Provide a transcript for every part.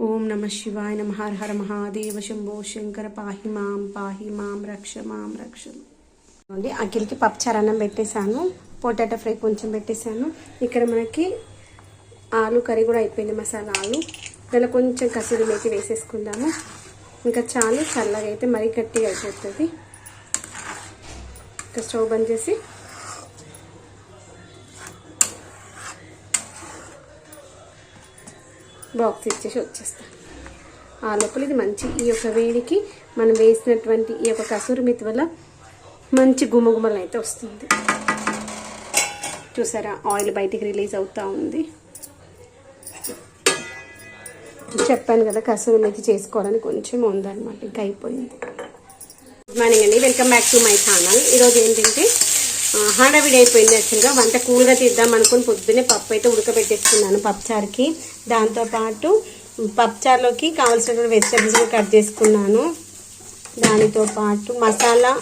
ఓం నమ శివాయ నమ హర హర మహాదేవ శంభో శంకర పాహి మాం పాహి మాం రక్ష మాం రక్ష. అండి అఖిల్కి పప్పుచారు అన్నం పెట్టేశాను. పొటాటో ఫ్రై కొంచెం పెట్టేశాను. ఇక్కడ మనకి ఆలు కర్రీ కూడా అయిపోయింది మసాలా ఆలు. దానిలో కొంచెం కసూరి మేతి వేసేసుకుందాము. ఇంకా చాలు చల్లగా అయితే మరీ గట్టిగా అయిపోతుంది. ఇంకా స్టవ్ బంద్ చేసి బాక్స్ ఇచ్చేసి వచ్చేస్తాను ఆ లోపల ఇది మంచి ఈ యొక్క వేడికి మనం వేసినటువంటి ఈ యొక్క కసూరి మెతి వల్ల మంచి గుమగుమలు అయితే వస్తుంది. చూసారా? ఆయిల్ బయటికి రిలీజ్ అవుతూ ఉంది. చెప్పాను కదా కసూరి మెతి చేసుకోవాలని కొంచెం ఉందన్నమాట. ఇంకా అయిపోయింది. గుడ్ మార్నింగ్ అండి. Welcome back to my channel ఈరోజు ఏంటంటే హడావిడి అయిపోయింది యాక్చువల్గా వంట కూల్గా తీద్దాం అనుకుని పొద్దున్నే పప్పు అయితే ఉడకబెట్టేసుకున్నాను పప్పుచారుకి. దాంతోపాటు పప్పుచారులోకి కావాల్సిన వెజిటబుల్స్ కట్ చేసుకున్నాను. దానితో పాటు మసాలా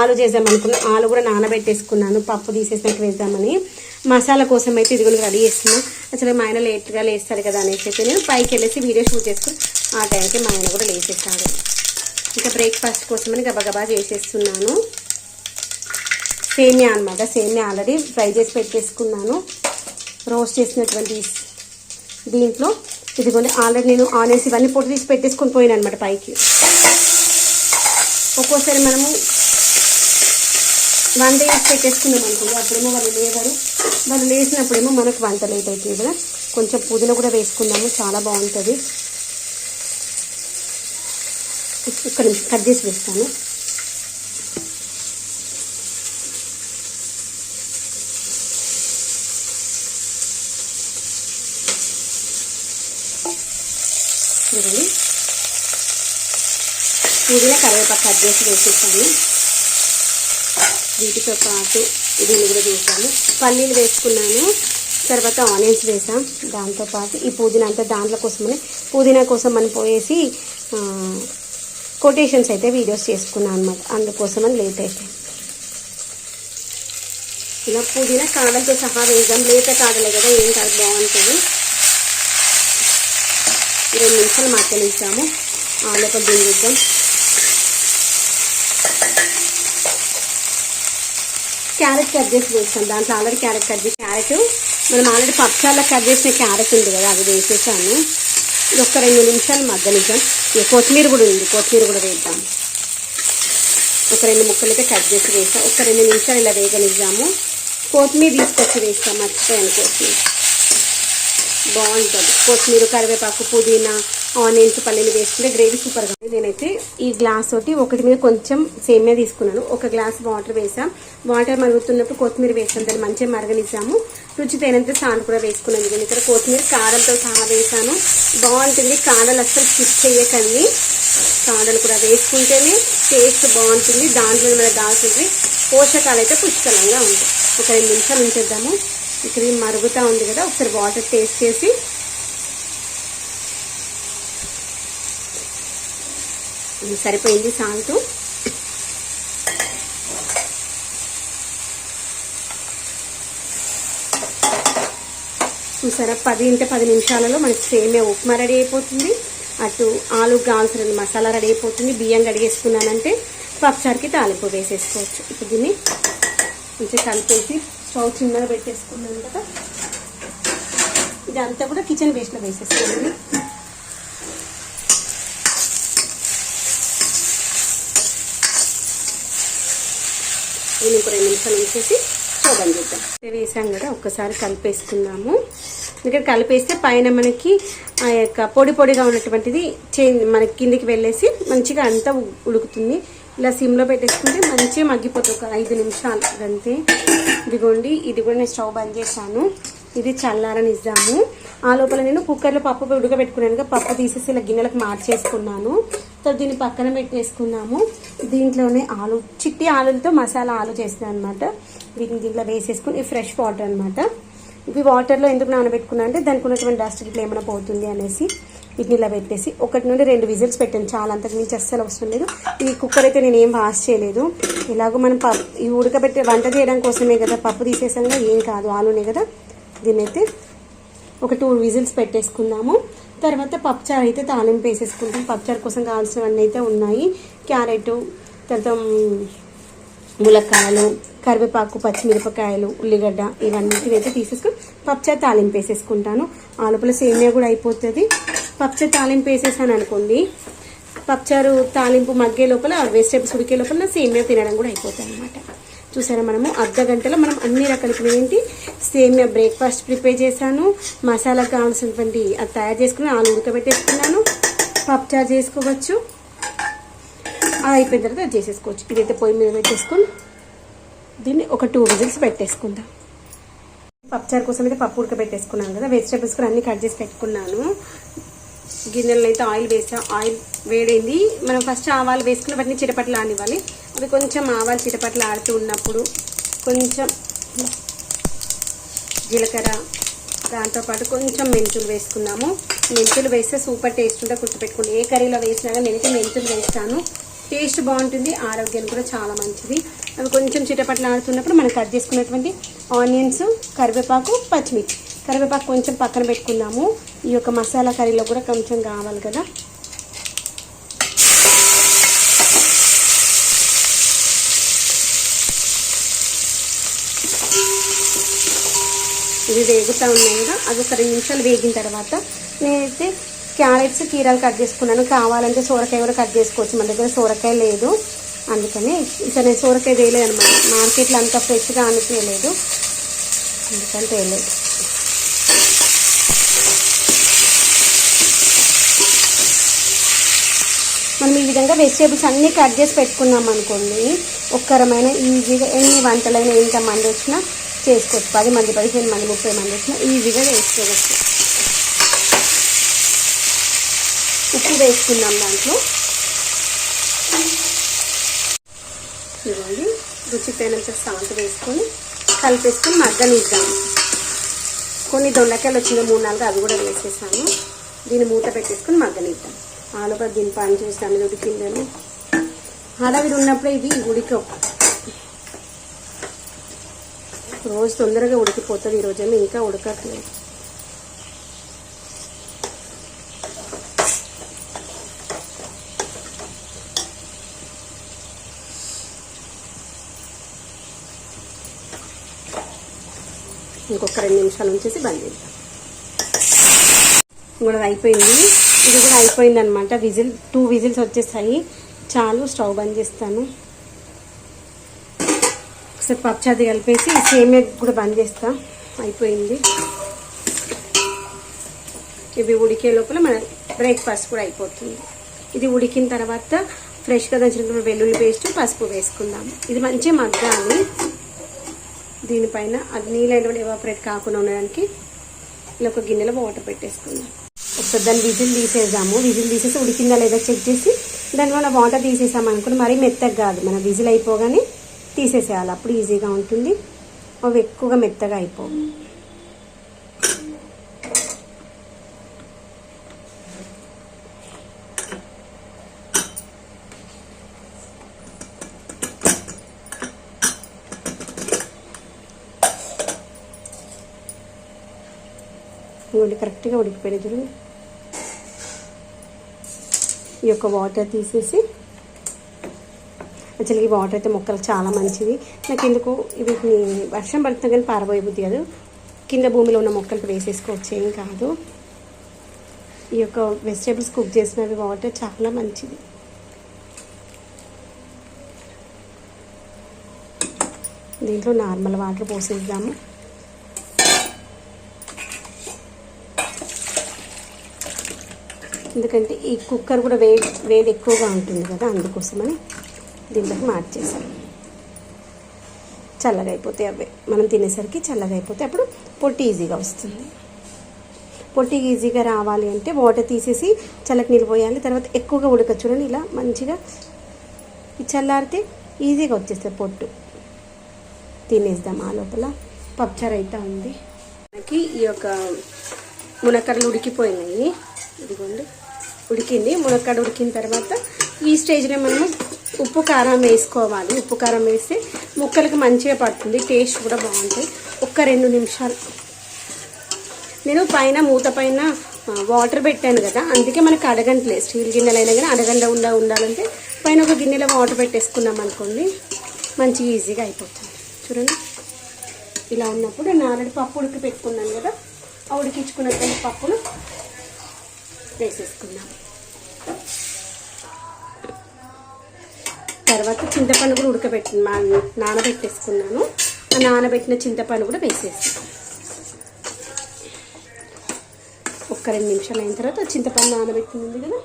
ఆలు చేద్దాం అనుకున్నా ఆలు కూడా నానబెట్టేసుకున్నాను. పప్పు తీసేసినట్టు వేద్దామని. మసాలా కోసం అయితే ఇది కూడా రెడీ చేస్తున్నా. అసలు మా ఆయన లేట్గా లేస్తాడు కదా అనేసి అయితే నేను పైకి వెళ్ళేసి వీడియో షూట్ చేసుకుని ఆ టైంకి మా ఆయన కూడా లేచేస్తాడు ఇంకా బ్రేక్ఫాస్ట్ కోసమని గబగబా చేసేస్తున్నాను. సేమియా అనమాట సేమియా ఆల్రెడీ ఫ్రై చేసి పెట్టేసుకున్నాను. రోస్ట్ చేసినటువంటి దీంట్లో ఇదిగోండి ఆల్రెడీ నేను ఆనియన్స్ ఇవన్నీ పొట్టు తీసి పెట్టేసుకొని పోయాను అనమాట పైకి. ఒక్కోసారి మనము వంట వేసి పెట్టేసుకున్నాం అనుకోండి అప్పుడేమో వాళ్ళు లేవరు. వాళ్ళు లేచినప్పుడేమో మనకు వంట లేట్ అవుతుంది కదా. కొంచెం పుదీనా కూడా వేసుకుందాము చాలా బాగుంటుంది. ఇక్కడ నుంచి కట్ చేసి వేస్తాను చూడండి పుదీనా కరివేపాకు కట్ చేసి వేసేస్తాను వీటితో పాటు దీన్ని కూడా వేసాను పల్లీలు వేసుకున్నాను. తర్వాత ఆనియన్స్ వేసాం. దాంతోపాటు ఈ పుదీనా అంతా దాంట్లో కోసమని పుదీనా కోసం మనం పోయేసి కొటేషన్స్ అయితే వీడియోస్ చేసుకున్నాను అనమాట అందుకోసమని లేట్ అయిపోయింది. ఇలా పుదీనా కాడలతో సహా వేద్దాం. లేత కాడలే కదా ఏం కాదు బాగుంటుంది. రెండు నిమిషాలు మక్కనిస్తాము ఆలోపల లోపల క్యారెట్ కట్ చేసి వేస్తాం దాంట్లో ఆల్రెడీ క్యారెట్ కట్ చేసి క్యారెట్ మనం ఆల్రెడీ పప్పుచార్లో కట్ చేసిన క్యారెట్ ఉంది కదా అది వేసేసాను. ఇది ఒక రెండు నిమిషాలు మగ్గనిద్దాం. ఇక కొత్తిమీర కూడా ఉంది కొత్తిమీర కూడా వేద్దాం. ఒక రెండు ముక్కలు అయితే కట్ చేసి వేస్తాం ఒక రెండు నిమిషాలు ఇలా వేగనిద్దాము. కొత్తిమీర తీసుకొచ్చి వేస్తాం మర్చిపోయాను కొత్తిమీర. బాగుంటుంది. కొత్తిమీర కరివేపాకు పుదీనా ఆనియన్స్ పల్లీలు వేసుకుంటే గ్రేవీ సూపర్గా ఉంది నేనైతే ఈ గ్లాస్ తోటి ఒకటి మీద కొంచెం సేమియా తీసుకున్నాను. ఒక గ్లాస్ వాటర్ వేసాం. వాటర్ మరుగుతున్నప్పుడు కొత్తిమీర వేసాం. దాన్ని మంచిగా మరగనిచ్చాము రుచి తేనంత సాండ్ కూడా వేసుకున్నాను. నేను ఇక్కడ కొత్తిమీర కాడలతో సహా వేసాను. బాగుంటుంది. కాడలు అస్సలు స్కిప్ చేయకండి. కాడలు కూడా వేసుకుంటేనే టేస్ట్ బాగుంటుంది. దాంట్లో మనకు కావాల్సింది పోషకాలు అయితే పుష్కలంగా ఉంటాయి. ఒక రెండు నిమిషాలు ఉంచేద్దాము. ఇక్కడ మరుగుతూ ఉంది కదా ఒకసారి వాటర్ టేస్ట్ చేసి. సరిపోయింది సాల్ట్. చూసారా పది ఇంటే పది నిమిషాలలో మనకి సేమియా ఉప్మా రెడీ అయిపోతుంది. అటు ఆలు కావాల్సిన మసాలా రెడీ అయిపోతుంది. బియ్యం కడిగేసుకున్నానంటే పప్పుచారుకి తాలింపు వేసేసుకోవచ్చు. ఇప్పుడు దీన్ని మంచిగా కలిపేసి స్టవ్ చిన్నగా పెట్టేసుకున్నాను కదా. ఇదంతా కూడా కిచెన్ వేస్ట్లో వేసేసుకోండి నేను ఇంకో రెండు నిమిషాలు ఉంచేసి చూడండి చూద్దాం. వేసాం కదా ఒక్కసారి కలిపేసుకున్నాము. ఇక్కడ కలిపేస్తే పైన మనకి ఆ యొక్క పొడి పొడిగా ఉన్నటువంటిది చే మనకి కిందికి వెళ్ళేసి మంచిగా అంతా ఉడుకుతుంది. ఇలా సిమ్లో పెట్టేసుకుంటే మంచిగా మగ్గిపోతుంది. ఒక ఐదు నిమిషాలు అంతే. ఇదిగోండి ఇది కూడా నేను స్టవ్ బంద్ చేశాను. ఇది చల్లారని ఇద్దాము ఆ లోపల నేను కుక్కర్లో పప్పు ఉడకబెట్టుకున్నాను కదా, పప్పు తీసేసి ఇలా గిన్నెలకు మార్చేసుకున్నాను. తర్వాత దీన్ని పక్కన పెట్టేసుకున్నాము. దీంట్లోనే ఆలు చిట్టి ఆలులతో మసాలా ఆలు చేస్తున్నాను అనమాట వీటిని దీంట్లో వేసేసుకుని ఇవి ఫ్రెష్ వాటర్ అనమాట ఇవి వాటర్లో ఎందుకు నానబెట్టుకున్నా అంటే దానికి ఉన్నటువంటి డస్ట్ ఇట్లా ఏమైనా పోతుంది అనేసి. వీటిని ఇలా పెట్టేసి ఒకటి నుండి రెండు విజిల్స్ పెట్టాను చాలా అంతకు మించి అస్సలు అవసరం లేదు. ఈ కుక్కర్ అయితే నేను ఏం వాష్ చేయలేదు. ఇలాగో మనం పప్పు ఈ ఉడకబెట్టే వంట చేయడం కోసమే కదా పప్పు తీసేసాం కదా ఏం కాదు ఆలునే కదా. దీన్నైతే ఒక టూ విజిల్స్ పెట్టేసుకుందాము. తర్వాత పప్పుచారు అయితే తాలింపు వేసేసుకుంటాం. పప్పుచారు కోసం కావాల్సినవన్నీ అయితే ఉన్నాయి. క్యారెట్ తర్వాత ములక్కాయలు కరివేపాకు పచ్చిమిరపకాయలు ఉల్లిగడ్డ ఇవన్నిటిని అయితే తీసేసుకుని పప్పుచారు తాలింపు వేసేసుకుంటాను. ఆలుపుల సేమియా కూడా అయిపోతుంది. పప్పుచారు తాలింపు వేసేసాను అనుకోండి. పప్పుచారు తాలింపు మగ్గే లోపల వెజిటేబుల్స్ ఉడికే లోపల సేమియా తినడం కూడా అయిపోతుంది అనమాట చూసారా మనము? అర్ధ గంటలో మనం అన్ని రకాల ఏంటి? సేమియా బ్రేక్ఫాస్ట్ ప్రిపేర్ చేశాను. మసాలా కావాల్సినటువంటి అది తయారు చేసుకుని ఆలు ఉడకబెట్టేసుకున్నాను. పప్పుచారు చేసుకోవచ్చు. అది అయిపోయిన తర్వాత అది చేసేసుకోవచ్చు. ఇదైతే పొయ్యి మీద పెట్టేసుకొని దీన్ని ఒక టూ విజిల్స్ పెట్టేసుకుందాం. పప్పుచారు కోసం అయితే పప్పు ఉడకబెట్టేసుకున్నాను కదా. వెజిటేబుల్స్ కూడా అన్ని కట్ చేసి పెట్టుకున్నాను. గిన్నెలను అయితే ఆయిల్ వేసా ఆయిల్ వేడైంది. మనం ఫస్ట్ ఆవాలు వేసుకుని వాటిని చిటపట్లు ఆనివ్వాలి అవి కొంచెం ఆవాలు చిటపట్లు ఆడుతూ ఉన్నప్పుడు కొంచెం జీలకర్ర దాంతోపాటు కొంచెం మెంతులు వేసుకున్నాము మెంతులు వేస్తే సూపర్ టేస్ట్ ఉంటే గుర్తుపెట్టుకోండి. ఏ కర్రీలో వేసినా కానీ నేనైతే మెంతులు వేస్తాను. టేస్ట్ బాగుంటుంది. ఆరోగ్యానికి కూడా చాలా మంచిది. అవి కొంచెం చిటపట్లు ఆడుతున్నప్పుడు మనం కట్ చేసుకున్నటువంటి ఆనియన్స్ కరివేపాకు పచ్చిమిర్చి. కరివేపాకు కొంచెం పక్కన పెట్టుకుందాము ఈ యొక్క మసాలా కర్రీలో కూడా కొంచెం కావాలి కదా. ఇవి వేగుతూ ఉన్నాయి కదా. అది ఒక రెండు నిమిషాలు వేగిన తర్వాత నేనైతే క్యారెట్స్ కీరాలు కట్ చేసుకున్నాను. కావాలంటే సోరకాయ కూడా కట్ చేసుకోవచ్చు. మన దగ్గర సోరకాయ లేదు. అందుకని ఇక్కడ నేను సోరకాయ వేయలేదు అనమాట మార్కెట్లో అంత ఫ్రెష్గా అనిపించలేదు. అందుకని వేయలేదు. విధంగా వెజిటేబుల్స్ అన్నీ కట్ చేసి పెట్టుకున్నాం అనుకోండి ఒక్కరమైన ఈజీగా ఎన్ని వంటలైనా ఎంత మంది వచ్చినా చేసుకోవచ్చు. పది మంది పదిహేను మంది ముప్పై మంది వచ్చినా ఈజీగా చేసుకోవచ్చు. ఉప్పు వేసుకున్నాం దాంట్లో. ఇవ్వండి రుచి తగినంత సాల్ట్ వేసుకొని కలిపేసుకొని మగ్గనిద్దాం. కొన్ని దొండకాయలు వచ్చిన మూడు నాలుగు అవి కూడా వేసేసాను. దీన్ని మూత పెట్టేసుకొని మగ్గనిద్దాం. ఆలుపై దీన్ని పని చేస్తాను ఇది ఉడికిందని హడావిడి ఉన్నప్పుడే ఇది ఉడికవు రోజు తొందరగా ఉడికిపోతుంది ఈ ఇంకా ఉడకట్లేదు. ఇంకొక రెండు నిమిషాలు ఉంచేసి బంద్ చేద్దాం. కూడా అయిపోయింది. ఇది కూడా అయిపోయింది అనమాట విజిల్ టూ విజిల్స్ వచ్చేసాయి. చాలు స్టవ్ బంద్ చేస్తాను. ఒకసారి పప్చాది కలిపేసి సేమియా కూడా బంద్ చేస్తా. అయిపోయింది. ఇవి ఉడికే లోపల మన బ్రేక్ఫాస్ట్ కూడా అయిపోతుంది. ఇది ఉడికిన తర్వాత ఫ్రెష్గా దంచినటువంటి వెల్లుల్లి పేస్ట్ పసుపు వేసుకుందాం. ఇది మంచి మగ్గాలి. దీనిపైన అది నీళ్ళైన ఎవాపరేట్ కాకుండా ఉండడానికి ఇలా ఒక గిన్నెలో వాటర్ పెట్టేసుకుందాం. ఒకసారి దాన్ని విజిల్ తీసేద్దాము. విజిల్ తీసేసి ఉడికిందా లేదా చెక్ చేసి దాని వల్ల వాటర్ తీసేసాం అనుకుని మరీ మెత్తగా కాదు. మన విజిల్ అయిపోగానే తీసేసేయాలి. అప్పుడు ఈజీగా ఉంటుంది. అవి ఎక్కువగా మెత్తగా అయిపోవు. ఇంకోటి కరెక్ట్గా ఉడికిపోయినాయి చూడండి. ఈ యొక్క వాటర్ తీసేసి యాక్చువల్గా ఈ వాటర్ అయితే మొక్కలకు చాలా మంచిది నాకు ఎందుకు వీటిని వర్షం పడుతున్నా కానీ పారబోయే బుద్ధి కాదు. కింద భూమిలో ఉన్న మొక్కలకు వేసేసుకోవచ్చు ఏం కాదు. ఈ యొక్క వెజిటేబుల్స్ కుక్ చేసినవి వాటర్ చాలా మంచిది. దీంట్లో నార్మల్ వాటర్ పోసేద్దాము. ఎందుకంటే ఈ కుక్కర్ కూడా వేడి వేడి ఎక్కువగా ఉంటుంది కదా అందుకోసమని దీంట్లోకి మార్చేసాం చల్లగా అయిపోతాయి అవే. మనం తినేసరికి చల్లగా అయిపోతే అప్పుడు పొట్టి ఈజీగా వస్తుంది. పొట్టి ఈజీగా రావాలి అంటే వాటర్ తీసేసి చల్లకి నీళ్ళు పోయాలి. తర్వాత ఎక్కువగా ఉడక చూడండి ఇలా మంచిగా చల్లారితే ఈజీగా వచ్చేస్తుంది పొట్టు. తినేద్దాం ఆ లోపల. పప్చర్ అయితే ఉంది. మనకి ఈ యొక్క మునక్కడలు ఉడికిపోయినాయి. ఇదిగోండి. ఉడికింది మునక్కాడ ఉడికిన తర్వాత ఈ స్టేజ్లో మనము ఉప్పు కారం వేసుకోవాలి. ఉప్పు కారం వేస్తే ముక్కలకు మంచిగా పడుతుంది టేస్ట్ కూడా బాగుంటుంది. ఒక్క రెండు నిమిషాలు. నేను పైన మూత పైన వాటర్ పెట్టాను కదా అందుకే మనకు అడగంటలేదు స్టీల్ గిన్నెలు అయినా కానీ అడగండ ఉండా ఉండాలంటే పైన ఒక గిన్నెలో వాటర్ పెట్టేసుకున్నాం అనుకోండి మంచి ఈజీగా అయిపోతుంది. చూడండి. ఇలా ఉన్నప్పుడు నేను ఆల్రెడీ పప్పు ఉడికి పెట్టుకున్నాను కదా ఆ ఉడికించుకున్నటువంటి పప్పులు వేసేసుకుందాం. తర్వాత చింతపండు కూడా ఉడకబెట్టి మా నానబెట్టేసుకున్నాను. ఆ నానబెట్టిన చింతపండు కూడా వేసేస్తాను ఒక్క రెండు నిమిషాలు అయిన తర్వాత చింతపండు నానబెట్టింది కదా.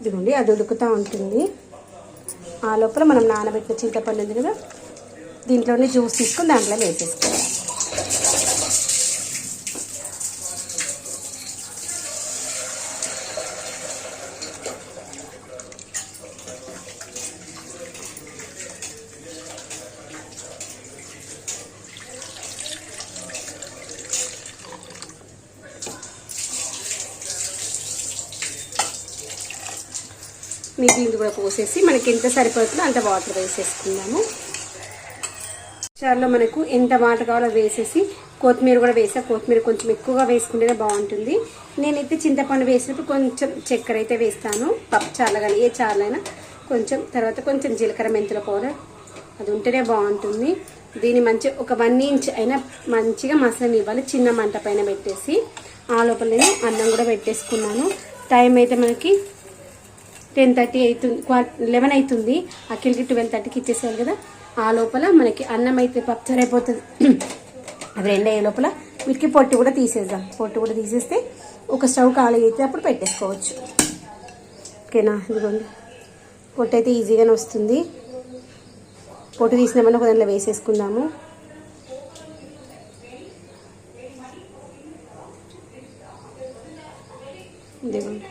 ఇదిగోండి అది ఉడుకుతూ ఉంటుంది. ఆ లోపల మనం నానబెట్టిన చింతపండు ఉంది కదా. దీంట్లోనే జ్యూస్ తీసుకొని దాంట్లో వేసేసుకోవాలి. వేసేసి మనకి ఎంత సరిపోతుందో అంత వాటర్ వేసేసుకుందాము. చారులో మనకు ఎంత వాటర్ కావాలో వేసేసి కొత్తిమీర కూడా వేసా కొత్తిమీర కొంచెం ఎక్కువగా వేసుకుంటేనే బాగుంటుంది. నేనైతే చింతపండు వేసినప్పుడు కొంచెం చక్కెర అయితే వేస్తాను. పప్పు చారులో కానీ ఏ చారులైనా కొంచెం తర్వాత కొంచెం జీలకర్ర మెంతుల పౌడర్. అది ఉంటేనే బాగుంటుంది. దీన్ని మంచి ఒక వన్ ఇంచ్ అయినా మంచిగా మసాలా ఇవ్వాలి. చిన్న మంట పైన పెట్టేసి ఆ లోపల నేను అన్నం కూడా పెట్టేసుకున్నాను. టైం అయితే మనకి టెన్ థర్టీ అవుతుంది లెవెన్ అవుతుంది అఖిల్కి ట్వెల్వ్ థర్టీకి ఇచ్చేసారు కదా. ఆ లోపల మనకి అన్నం అయితే పప్చర్ అయిపోతుంది అది రెండు అయ్యే లోపల వీటికి పొట్టు కూడా తీసేద్దాం. పొట్టు కూడా తీసేస్తే ఒక స్టవ్ ఖాళీ అయితే అప్పుడు పెట్టేసుకోవచ్చు. ఓకేనా? ఇదిగోండి. పొట్టు అయితే ఈజీగానే వస్తుంది. పొట్టు తీసినామని ఒక దాంట్లో వేసేసుకుందాము. ఇదిగోండి.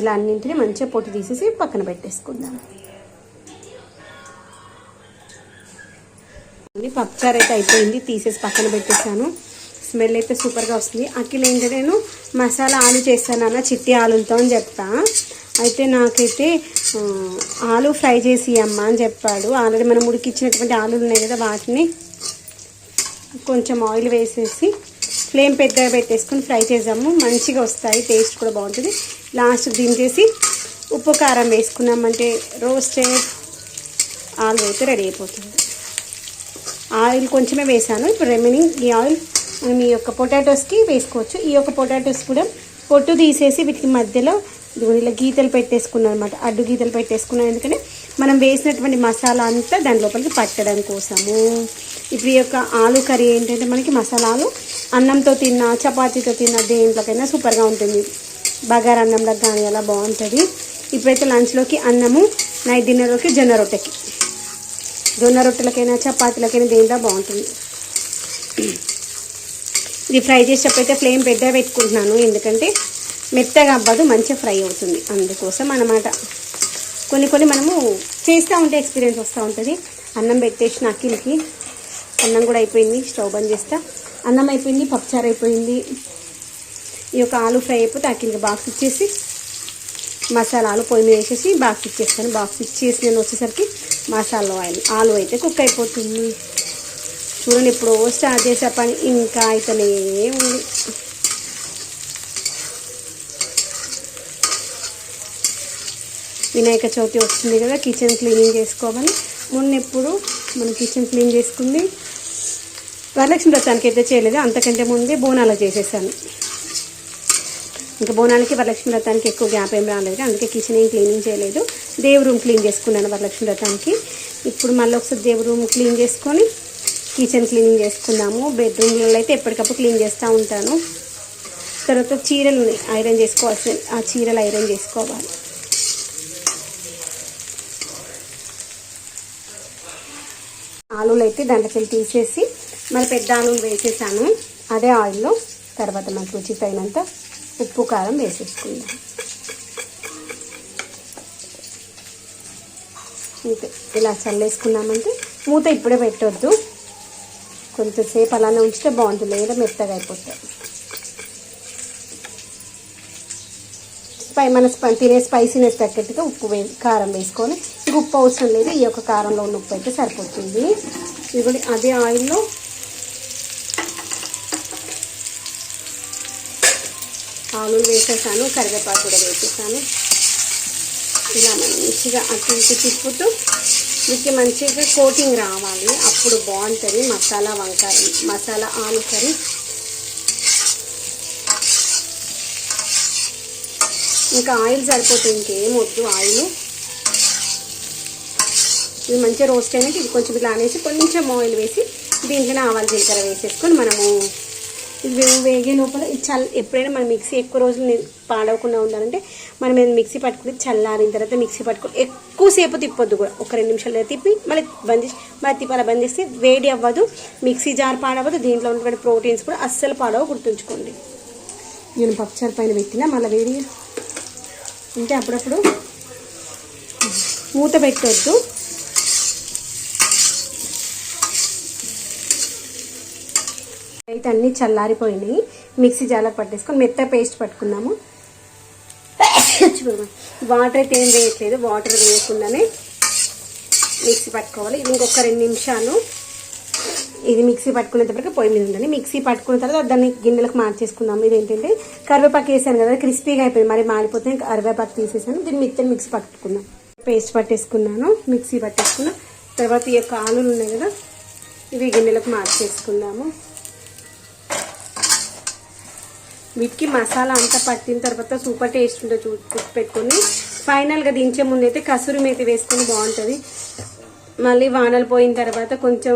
ఇలా అన్నింటినీ మంచిగా పొట్టు తీసేసి పక్కన పెట్టేసుకుందాం. పప్పుచారు అయితే అయిపోయింది తీసేసి పక్కన పెట్టేసాను స్మెల్ అయితే సూపర్గా వస్తుంది. అఖిల్ ఏంటంటే నేను మసాలా ఆలు చేస్తాను అన్న చిట్టి ఆలులతో అని చెప్తా అయితే నాకైతే ఆలు ఫ్రై చేసి అమ్మా అని చెప్పాడు. ఆల్రెడీ మనం ఉడికిచ్చినటువంటి ఆలులు ఉన్నాయి కదా వాటిని కొంచెం ఆయిల్ వేసేసి ఫ్లేమ్ పెద్దగా పెట్టేసుకొని ఫ్రై చేసాము మంచిగా వస్తాయి. టేస్ట్ కూడా బాగుంటుంది. లాస్ట్ దించేసి ఉప్పు కారం వేసుకున్నామంటే రోస్టెడ్ ఆలు అయితే రెడీ అయిపోతుంది. ఆయిల్ కొంచెమే వేసాను. ఇప్పుడు రెమైనింగ్ ఈ ఆయిల్ మనం ఈ యొక్క పొటాటోస్కి వేసుకోవచ్చు. ఈ యొక్క పొటాటోస్ కూడా పొట్టు తీసేసి వీటికి మధ్యలో ఇలా గీతలు పెట్టేసుకున్నాను అనమాట అడ్డు గీతలు పెట్టేసుకున్నాను. ఎందుకంటే మనం వేసినటువంటి మసాలా అంతా దాని లోపలికి పట్టడం కోసము. ఇప్పుడు ఈ యొక్క ఆలు కర్రీ ఏంటంటే మనకి మసాలాలు అన్నంతో తిన్నా చపాతీతో తిన్నా దేంట్లోకైనా సూపర్గా ఉంటుంది. బగారా అన్నంలో కానీ అలా బాగుంటుంది. ఇప్పుడైతే లంచ్లోకి అన్నము నైట్ డిన్నర్లోకి జొన్న రొట్టెకి. జొన్న రొట్టెలకైనా చపాతీలకైనా దేంట్లో బాగుంటుంది. ఇది ఫ్రై చేసేటప్పుడైతే ఫ్లేమ్ పెద్దగా పెట్టుకుంటున్నాను. ఎందుకంటే మెత్తగా అవ్వదు మంచిగా ఫ్రై అవుతుంది. అందుకోసం అన్నమాట. కొన్ని కొన్ని మనము చేస్తూ ఉంటే ఎక్స్పీరియన్స్ వస్తూ ఉంటుంది. అన్నం పెట్టేసిన అక్కిలికి అన్నం కూడా అయిపోయింది స్టవ్ బంద్ చేస్తా. అన్నం అయిపోయింది పప్పుచారు అయిపోయింది. ఈ యొక్క ఆలు ఫ్రై అయిపోతే అక్కిలికి బాక్స్ ఇచ్చేసి మసాలాలు పొయ్యి మీద వేసేసి బాక్స్ ఇచ్చేస్తాను. బాక్స్ ఇచ్చేసి నేను వచ్చేసరికి మసాలా ఆయిల్ ఆలు అయితే కుక్ అయిపోతుంది. చూడండి ఇప్పుడు స్టార్ట్ చేసే పని ఇంకా అయితేనే ఉంది. వినాయక చవితి వస్తుంది కదా కిచెన్ క్లీనింగ్ చేసుకోవాలి. మొన్న ఎప్పుడు మనం కిచెన్ క్లీన్ చేసుకుంది. వరలక్ష్మి వ్రతానికి అయితే చేయలేదు. అంతకంటే ముందే బోనాలు చేసేసాను. ఇంకా బోనాలకి వరలక్ష్మి వ్రతానికి ఎక్కువ గ్యాప్ ఏం రాలేదు. అందుకే కిచెన్ ఏం క్లీనింగ్ చేయలేదు. దేవు రూమ్ క్లీన్ చేసుకున్నాను వరలక్ష్మి వ్రతానికి. ఇప్పుడు మళ్ళీ ఒకసారి దేవు రూమ్ క్లీన్ చేసుకొని కిచెన్ క్లీనింగ్ చేసుకుందాము. బెడ్రూమ్లలో అయితే ఎప్పటికప్పుడు క్లీన్ చేస్తూ ఉంటాను. తర్వాత చీరలు ఉన్నాయి ఐరన్ చేసుకోవాల్సి ఆ చీరలు ఐరన్ చేసుకోవాలి. ఆలులు అయితే దాంట్లోకి తీసేసి మరి పెద్ద ఆలులు వేసేసాను. అదే ఆయిల్లో తర్వాత మనకు రుచి తగినంత ఉప్పు కారం వేసేసుకుందాం. అంతే ఇలా చల్లేసుకున్నామంటే మూత ఇప్పుడే పెట్టొద్దు. కొంతసేపు అలానే ఉంచితే బాగుంటుంది లేదా మెత్తగా అయిపోతుంది స్పై మన స్పై తినే స్పైసీనెస్ తగ్గట్టుగా ఉప్పు వే కారం వేసుకొని ఇంక ఉప్పు అవసరం లేదు ఈ యొక్క కారంలో ఉన్న ఉప్పు అయితే సరిపోతుంది. ఇది కూడా అదే ఆయిల్లో ఆవులు వేసేసాను కరివేపాకు కూడా వేసేసాను. ఇలా మంచిగా అటు ఇటు తిప్పుతూ మీకు మంచిగా కోటింగ్ రావాలి. అప్పుడు బాగుంటుంది మసాలా వంకాయ మసాలా ఆలు కర్రీ. ఇంకా ఆయిల్ సరిపోతుంది ఇంకేం వద్దు ఆయిల్. ఇది మంచిగా రోస్ట్ అయినాక ఇది కొంచెం ఇట్లా అనేసి కొంచెం ఆయిల్ వేసి దీంట్లోనే ఆవాలు జీలకర్ర వేసేసుకొని మనము ఇది వేగే లోపల ఇది చల్ ఎప్పుడైనా మనం మిక్సీ ఎక్కువ రోజులు పాడవకుండా ఉండాలంటే మనం ఏదైనా మిక్సీ పట్టుకుని చల్లారిన తర్వాత మిక్సీ పట్టుకుని ఎక్కువసేపు తిప్పొద్దు కూడా. ఒక రెండు నిమిషాలు తిప్పి మళ్ళీ బంద్ చేసి మళ్ళీ తిప్పాల బంద్ చేస్తే వేడి అవ్వదు మిక్సీ జార్ పాడవద్దు దీంట్లో ఉన్నటువంటి ప్రోటీన్స్ కూడా అస్సలు పాడవ గుర్తుంచుకోండి. నేను పప్పుచారు పైన పెట్టినా మళ్ళీ వేడి అంటే అప్పుడప్పుడు మూత పెట్టొద్దు. అయితే అన్నీ చల్లారిపోయినాయి. మిక్సీ జాలకు పట్టేసుకొని మెత్త పేస్ట్ పట్టుకున్నాము వాటర్ అయితే ఏం వేయట్లేదు. వాటర్ వేయకుండానే మిక్సీ పట్టుకోవాలి. ఇది ఇంకొక రెండు నిమిషాలు. ఇది మిక్సీ పట్టుకునేటప్పటికి పొయ్యి మీద ఉండాలి మిక్సీ పట్టుకున్న తర్వాత దాన్ని గిన్నెలకు మార్చేసుకుందాం ఇది ఏంటంటే కరివేపాకు వేసాను కదా క్రిస్పీగా అయిపోయింది. మరి మారిపోతే కరివేపాకు తీసేసాను. దీన్ని మిక్సీ మిక్సీ పట్టుకున్నాం పేస్ట్ పట్టేసుకున్నాను. మిక్సీ పట్టేసుకున్నాను తర్వాత ఈ యొక్క ఆలులు ఉన్నాయి కదా ఇవి గిన్నెలకు మార్చేసుకుందాము. వీటికి మసాలా అంతా పట్టిన తర్వాత సూపర్ టేస్ట్ ఉంటుంది చూ పెట్టుకొని ఫైనల్గా దించే ముందు అయితే కసూరి మేతి వేసుకొని బాగుంటుంది. మళ్ళీ వానలు పోయిన తర్వాత కొంచెం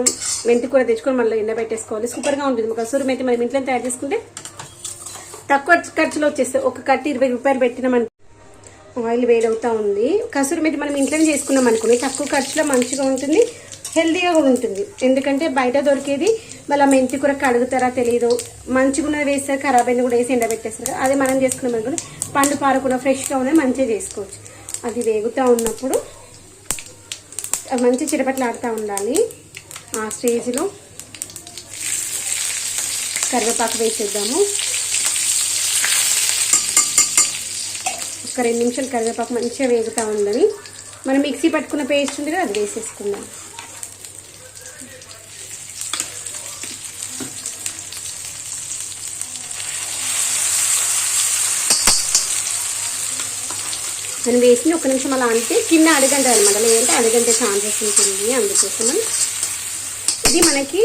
మెంతి కూర తెచ్చుకొని మళ్ళీ ఎండబెట్టేసుకోవాలి సూపర్గా ఉంటుంది. కసూరి మేతి మనం ఇంట్లో తయారు చేసుకుంటే తక్కువ ఖర్చులో వచ్చేస్తే ఒక కట్టి ఇరవై రూపాయలు పెట్టినామని ఆయిల్ వేడవుతూ ఉంది. కసూరి మేతి మనం ఇంట్లోనే చేసుకున్నాం అనుకోండి తక్కువ ఖర్చులో మంచిగా ఉంటుంది. హెల్దీగా కూడా ఉంటుంది. ఎందుకంటే బయట దొరికేది మళ్ళీ మెంతి కూర కడుగుతారా తెలియదు మంచిగా ఉన్నది వేస్తారు ఖరాబ్ అయింది కూడా వేసి ఎండబెట్టేస్తారు అదే మనం చేసుకున్నాం అనుకోండి పండు పారకుండా ఫ్రెష్గా ఉన్నది మంచిగా చేసుకోవచ్చు. అది వేగుతూ ఉన్నప్పుడు అది మంచి చిరపట్లాడుతూ ఉండాలి. ఆ స్టేజ్లో కరివేపాకు వేసేద్దాము. ఒక రెండు నిమిషాలు కరివేపాకు మంచిగా వేగుతూ ఉందని. మనం మిక్సీ పట్టుకున్న పేస్ట్ ఉంది కదా అది వేసేసుకుందాం. నేను వేసి ఒక నిమిషం అలా అంటే కింద అడగంట అనమాట లేదంటే అడగంటే ఛాన్సెస్ ఉంటుంది అందుకోసం ఇది మనకి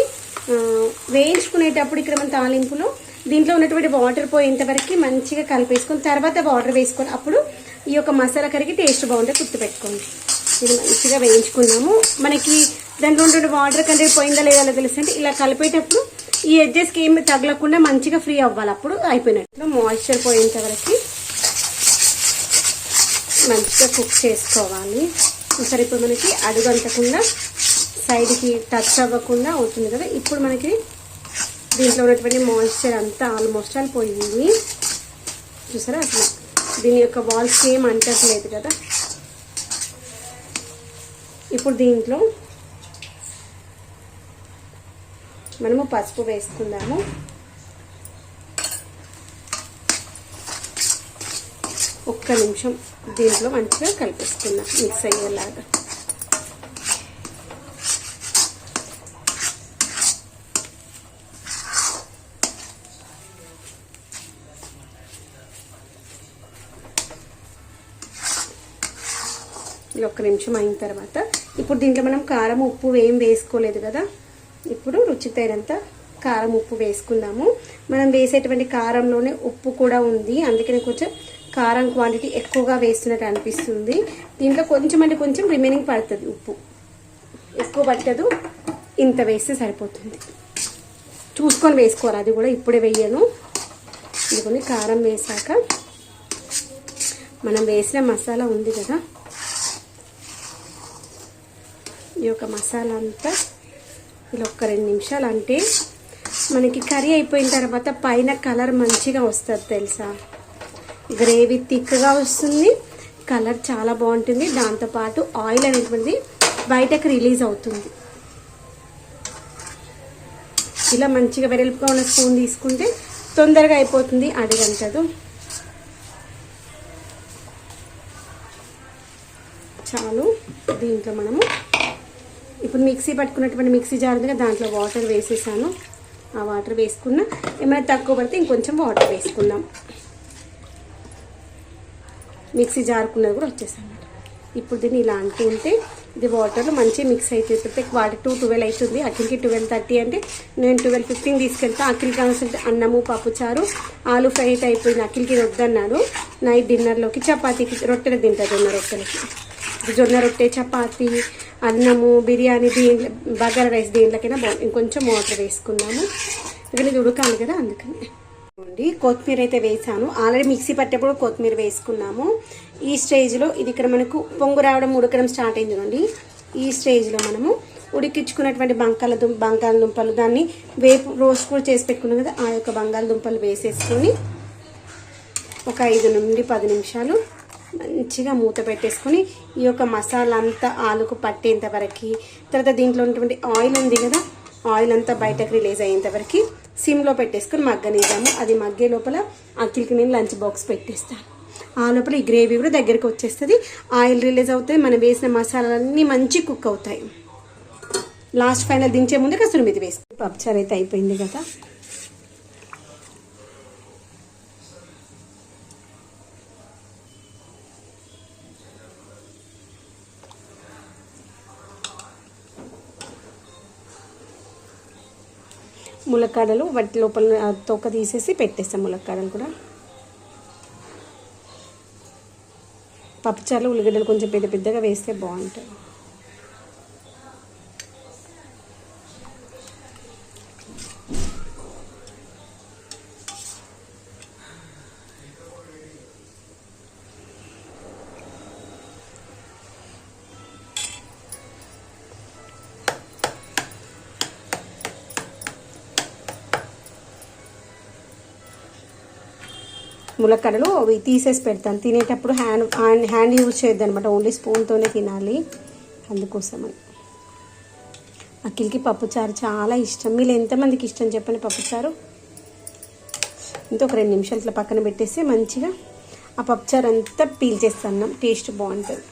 వేయించుకునేటప్పుడు ఇక్కడ మన తాలింపులో దీంట్లో ఉన్నటువంటి వాటర్ పోయేంతవరకు మంచిగా కలిపేసుకొని తర్వాత వాటర్ వేసుకొని అప్పుడు ఈ యొక్క మసాలా కరిగి టేస్ట్ బాగుంటే గుర్తుపెట్టుకోండి. ఇది మంచిగా వేయించుకున్నాము. మనకి దాంట్లో ఉండే వాటర్ కంటే పోయిందా లేదా తెలుసు. అంటే ఇలా కలిపేటప్పుడు ఈ ఎడ్జెస్కి ఏమి తగలకుండా మంచిగా ఫ్రీ అవ్వాలి. అప్పుడు అయిపోయినట్లు మాయిశ్చర్ పోయేంత వరకు మంచిగా కుక్ చేసుకోవాలి. సరే ఇప్పుడు మనకి అడుగు అంటకుండా సైడ్కి టచ్ అవ్వకుండా అవుతుంది కదా. ఇప్పుడు మనకి దీంట్లో ఉన్నటువంటి మాయిశ్చర్ అంతా ఆల్మోస్ట్ ఆల్ పోయింది చూసారా? అసలు దీని యొక్క వాల్స్ ఏం అంటట్లేదు కదా. ఇప్పుడు దీంట్లో మనము పసుపు వేసుకుందాము. ఒక్క నిమిషం దీంట్లో మంచిగా కలిపేసుకుందాం మిక్స్ అయ్యేలాగా. ఒక్క నిమిషం అయిన తర్వాత ఇప్పుడు దీంట్లో మనం కారం ఉప్పు ఏం వేసుకోలేదు కదా? ఇప్పుడు రుచి తగినంత కారం ఉప్పు వేసుకుందాము. మనం వేసేటువంటి కారంలోనే ఉప్పు కూడా ఉంది. అందుకని కొంచెం కారం క్వాంటిటీ ఎక్కువగా వేస్తున్నట్టు అనిపిస్తుంది. దీంట్లో కొంచెం అంటే కొంచెం రిమైనింగ్ పడుతుంది ఉప్పు. ఎక్కువ పట్టదు ఇంత వేస్తే సరిపోతుంది. చూసుకొని వేసుకోవాలి అది కూడా ఇప్పుడే వేయను. ఇదిగోని కారం వేసాక మనం వేసిన మసాలా ఉంది కదా. ఈ యొక్క మసాలా అంతా ఇలా ఒక్క రెండు నిమిషాలు అంటే మనకి కర్రీ అయిపోయిన తర్వాత పైన కలర్ మంచిగా వస్తుంది తెలుసా? గ్రేవీ థిక్గా వస్తుంది. కలర్ చాలా బాగుంటుంది. దాంతోపాటు ఆయిల్ అనేటువంటిది బయటకు రిలీజ్ అవుతుంది. ఇలా మంచిగా వెడల్పుగా ఉన్న స్పూన్ తీసుకుంటే తొందరగా అయిపోతుంది అడిగంటదు చాలు. దీంట్లో మనము ఇప్పుడు మిక్సీ పట్టుకున్నటువంటి మిక్సీ జార్ ఉంది దాంట్లో వాటర్ వేసేసాను. ఆ వాటర్ వేసుకున్న ఏమైనా తక్కువ పడితే ఇంకొంచెం వాటర్ వేసుకుందాం. మిక్సీ జారుకున్నది కూడా వచ్చేసాను ఇప్పుడు దీన్ని ఇలా అంటూ ఉంటే ఇది వాటర్లో మంచిగా మిక్స్ అయిపోతుంది వాటి టూ ట్వెల్వ్ అవుతుంది. అఖిల్కి ట్వెల్వ్ థర్టీ అంటే నేను ట్వెల్వ్ ఫిఫ్టీన్ తీసుకెళ్తా. అఖిల్కి కావాల్సిన అన్నము పప్పుచారు ఆలు ఫ్రై అయితే అయిపోయింది. అఖిల్కి ఇది వద్దన్నాడు నైట్ డిన్నర్లోకి చపాతీకి రొట్టెలు తింటారు జొన్న రొట్టెలకి. జొన్న రొట్టె చపాతీ అన్నము బిర్యానీ దీంట్లో బగారా రైస్ దీంట్లోకైనా బాగుంది ఇంకొంచెం వాటర్ వేసుకున్నాము ఇక్కడ ఇది ఉడకాలి కదా అందుకని. అండి కొత్తిమీర అయితే వేసాను. ఆల్రెడీ మిక్సీ పట్టేప్పుడు కొత్తిమీర వేసుకున్నాము. ఈ స్టేజ్లో ఇది ఇక్కడ మనకు పొంగు రావడం ఉడకడం స్టార్ట్ అయింది చూడండి. ఈ స్టేజ్లో మనము ఉడికించుకున్నటువంటి బంకాల దుం బంగాళదుంపలు దాన్ని వేపు రోస్ట్ కూడా చేసి పెట్టుకున్నాం కదా ఆ యొక్క బంగాళదుంపలు వేసేసుకొని ఒక ఐదు నుండి పది నిమిషాలు మంచిగా మూత పెట్టేసుకొని ఈ యొక్క మసాలా అంతా ఆలుకు పట్టేంత వరకు తర్వాత దీంట్లో ఉన్నటువంటి ఆయిల్ ఉంది కదా ఆయిల్ అంతా బయటకు రిలీజ్ అయ్యేంత వరకు సిమ్లో పెట్టేసుకొని మగ్గనిద్దాము. అది మగ్గే లోపల అఖిల్కి నేను లంచ్ బాక్స్ పెట్టేస్తాను. ఆ లోపల ఈ గ్రేవీ కూడా దగ్గరికి వచ్చేస్తుంది. ఆయిల్ రిలీజ్ అవుతుంది మనం వేసిన మసాలాలన్నీ మంచి కుక్ అవుతాయి. లాస్ట్ ఫైనల్ దించే ముందు కసూరి మీద వేసుకుంటాం పప్చార్ అయితే అయిపోయింది కదా. ములక్కాడలు వాటి లోపల తొక్క తోక తీసేసి పెట్టేస్తాం ములక్కాడలు కూడా. పప్పుచారులు ఉల్లిగడ్డలు కొంచెం పెద్ద పెద్దగా వేస్తే బాగుంటుంది. ములక్కడలు అవి తీసేసి పెడతాను. తినేటప్పుడు హ్యాండ్ హ్యాండ్ హ్యాండ్ యూజ్ చేయొద్దు అనమాట ఓన్లీ స్పూన్తోనే తినాలి. అందుకోసమని. అఖిల్కి పప్పుచారు చాలా ఇష్టం. మీరు ఎంతమందికి ఇష్టం చెప్పండి పప్పుచారు? ఇంత ఒక రెండు నిమిషాలు ఇట్లా పక్కన పెట్టేసి మంచిగా ఆ పప్పుచారు అంతా పీల్చేస్తాను టేస్ట్ బాగుంటుంది.